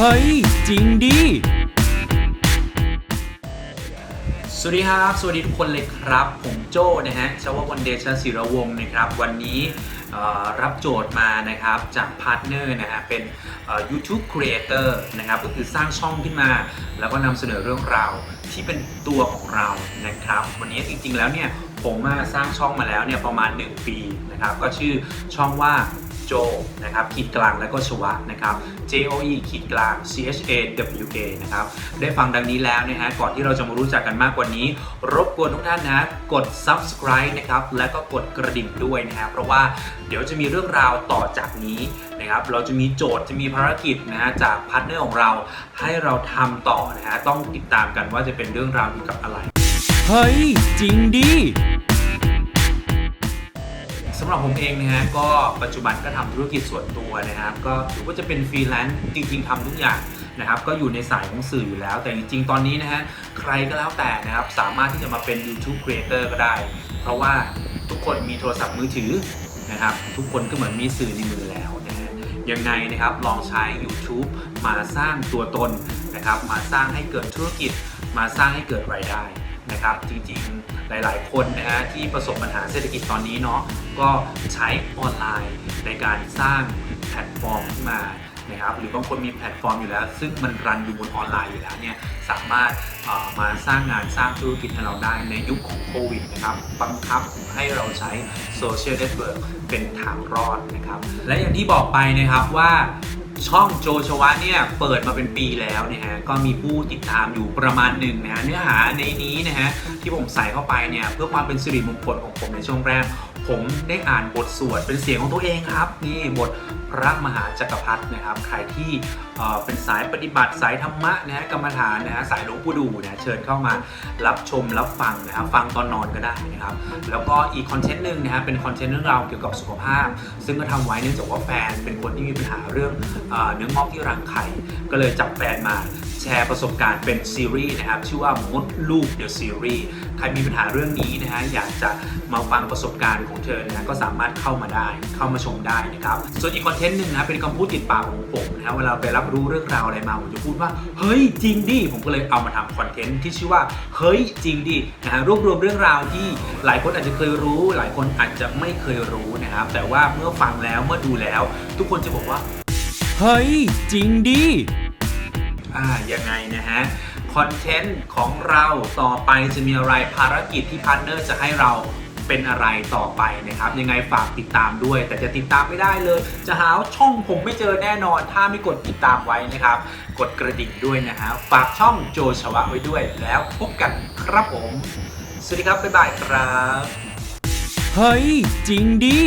เฮ้ย จริงดิ สวัสดีครับ สวัสดีทุกคนเลยครับ ผมโจ้นะฮะชาววันเดชศิรวงศ์นะครับ วันนี้รับโจทย์มานะครับจากพาร์ทเนอร์นะฮะเป็น YouTube Creator นะครับก็คือสร้างช่องขึ้นมา แล้วก็นำเสนอเรื่องราวที่เป็นตัวของเรานะครับ วันนี้จริงๆแล้วเนี่ยผมมาสร้างช่องมาแล้วเนี่ยประมาณ 1 ปีนะครับ ก็ชื่อช่องว่า โจนะครับขีดกลางแล้วก็ชวะนะครับ J O E ขีดกลาง C H A W A นะครับได้ฟังดังนี้แล้วนะฮะก่อนที่เราจะมารู้จักกันมากกว่านี้ รบกวนทุกท่านนะกด subscribe นะครับและก็กดกระดิ่งด้วยนะฮะเพราะว่าเดี๋ยวจะมีเรื่องราวต่อจากนี้นะครับเราจะมีโจทย์จะมีภารกิจนะฮะจากพาร์ทเนอร์ของเราให้เราทำต่อนะฮะต้องติดตามกันว่าจะเป็นเรื่องราวเกี่ยวกับอะไร เฮ้ย จริงดิ สำหรับผมเองนะฮะก็ปัจจุบันก็ทำธุรกิจส่วนตัวนะครับ ก็ถือว่าจะเป็นฟรีแลนซ์จริง ๆทำทุกอย่างนะครับก็อยู่ในสายของสื่ออยู่แล้ว แต่จริงๆ ตอนนี้นะฮะใครก็แล้วแต่นะครับสามารถที่จะมาเป็น YouTube Creator ก็ได้ เพราะว่าทุกคนมีโทรศัพท์มือถือนะครับทุกคนก็เหมือนมีสื่อในมือแล้วนะฮะยังไงนะครับลองใช้ YouTube มาสร้างตัวตนนะครับมาสร้างให้เกิดธุรกิจมาสร้างให้เกิดรายได้ นะครับ จริงๆหลายๆ คนนะฮะที่ประสบปัญหาเศรษฐกิจตอนนี้เนาะก็ใช้ออนไลน์ในการสร้างแพลตฟอร์มขึ้นมานะครับหรือบางคนมีแพลตฟอร์มอยู่แล้ว ซึ่งมันรันอยู่บนออนไลน์อยู่แล้วเนี่ยสามารถมาสร้างงานสร้างธุรกิจให้เราได้ในยุคของโควิดนะครับบังคับให้เราใช้โซเชียลเน็ตเวิร์กเป็นทางรอดนะครับ และอย่างที่บอกไปนะครับว่า ช่องโจชวะเนี่ยเปิดมาเป็นปีแล้วนะฮะก็มีผู้ติดตามอยู่ประมาณหนึ่งนะฮะเนื้อหาในนี้นะฮะที่ผมใส่เข้าไปเนี่ยเพื่อความเป็นสิริมงคลของผมในช่วงแรก ผมได้อ่านบทสวดเป็นเสียงของตัวเองครับนี่บทพระมหาจักรพรรดินะครับใครที่เป็นสายปฏิบัติสายธรรมะนะฮะกรรมฐานนะฮะสายหลวงปู่ดูนะเชิญเข้ามารับชมรับฟังนะครับฟังตอนนอนก็ได้นะครับ แล้วก็อีกคอนเทนต์หนึ่งนะฮะเป็นคอนเทนต์เรื่องราวเกี่ยวกับสุขภาพ ซึ่งก็ทำไว้เนื่องจากว่าแฟนเป็นคนที่มีปัญหาเรื่องเนื้องอกที่รังไข่ก็เลยจับแฟนมา ร์ประสบการณ์เป็นซีรีส์นะครับ ชื่อว่ามดลูกเดอะซีรีส์ใครมีปัญหาเรื่องนี้นะฮะอยากจะมาฟังประสบการณ์ของเธอนะฮะก็สามารถเข้ามาได้เข้ามาชมได้นะครับ ส่วนอีกคอนเทนต์หนึ่งนะเป็นคำพูดติดปากของผมนะฮะเวลาไปรับรู้เรื่องราวอะไรมาผมจะพูดว่า เฮ้ยจริงดิผมก็เลยเอามาทำคอนเทนต์ที่ชื่อว่าเฮ้ยจริงดินะฮะรวบรวมเรื่องราวที่หลายคนอาจจะเคยรู้ หลายคนอาจจะไม่เคยรู้นะครับ แต่ว่าเมื่อฟังแล้วเมื่อดูแล้ว ทุกคนจะบอกว่า เฮ้ยจริงดิ อ่ายังไงนะฮะคอนเทนต์ของเราต่อไปจะมีอะไรภารกิจที่พาร์ทเนอร์จะให้เราเป็นอะไรต่อไปนะครับ ยังไงฝากติดตามด้วย แต่จะติดตามไม่ได้เลย จะหาช่องผมไม่เจอแน่นอน ถ้าไม่กดติดตามไว้นะครับ กดกระดิ่งด้วยนะฮะฝากช่องโจชวะไว้ด้วยแล้วพบกันครับผม สวัสดีครับ บ๊ายบายครับ เฮ้ย จริงดิ